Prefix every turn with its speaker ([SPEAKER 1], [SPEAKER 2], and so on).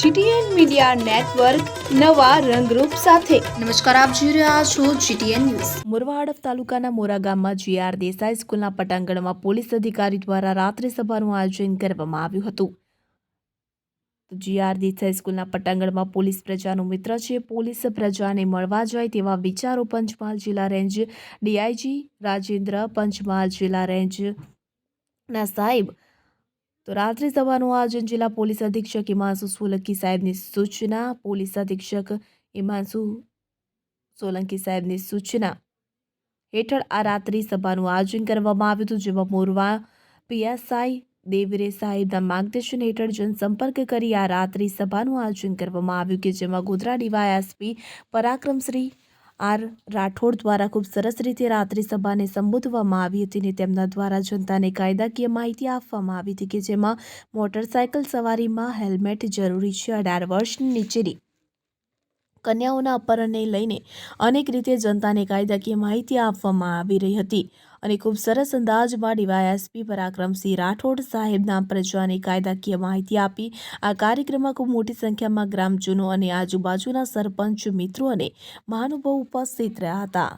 [SPEAKER 1] GTN media network નવા રંગરૂપ સાથે.
[SPEAKER 2] નમસ્કાર આપ જોઈ રહ્યા છો જીટીએન ન્યૂઝ.
[SPEAKER 3] મોરવાડ તાલુકાના મોરા ગામમાં જીઆર દેસાઈ સ્કૂલના પટાંગણમાં પોલીસ અધિકારી દ્વારા રાત્રિ સભાનું આયોજન કરવામાં આવ્યું હતું. તો જીઆર દેસાઈ સ્કૂલના પટાંગણમાં પોલીસ પ્રજાનું મિત્ર છે. પોલીસ પ્રજાને મળવા જાય તેવા વિચારો પંચમહાલ જિલ્લા રેન્જ ડીઆઈજી રાજેન્દ્ર પંચમહાલ જિલ્લા રેન્જ ના સાહેબ તો રાત્રિ સભાનું આયોજન જિલ્લા પોલીસ અધિક્ષક હિમાંશુ સોલંકી સાહેબની સૂચના, પોલીસ અધિક્ષક હિમાંશુ સોલંકી સાહેબની સૂચના હેઠળ આ રાત્રિ સભાનું આયોજન કરવામાં આવ્યું હતું, જેમાં મોરવા પીએસઆઈ દેવરે સાહેબના માર્ગદર્શન હેઠળ જનસંપર્ક કરી આ રાત્રિ સભાનું આયોજન કરવામાં આવ્યું કે જેમાં ગોધરા ડીવાયએસપી પરાક્રમશ્રી આર રાઠોડ દ્વારા ખૂબ સરસ રીતે રાત્રિ સભાને સંબોધવામાં આવી હતી અને તેમના દ્વારા જનતાને કાયદાકીય માહિતી આપવામાં આવી હતી કે જેમાં મોટરસાયકલ સવારીમાં હેલ્મેટ જરૂરી છે. અઢાર વર્ષની નીચેની કન્યાઓના અપહરણને લઈને અનેક રીતે જનતાને કાયદાકીય માહિતી આપવામાં આવી રહી હતી. અને ખૂબ સરસ અંદાજમાં ડીવાયએસપી પરાક્રમસિંહ રાઠોડ સાહેબના પ્રજાને કાયદાકીય માહિતી આપી. આ કાર્યક્રમમાં ખૂબ મોટી સંખ્યામાં ગ્રામજનો અને આજુબાજુના સરપંચ મિત્રો અને મહાનુભાવો ઉપસ્થિત રહ્યા હતા.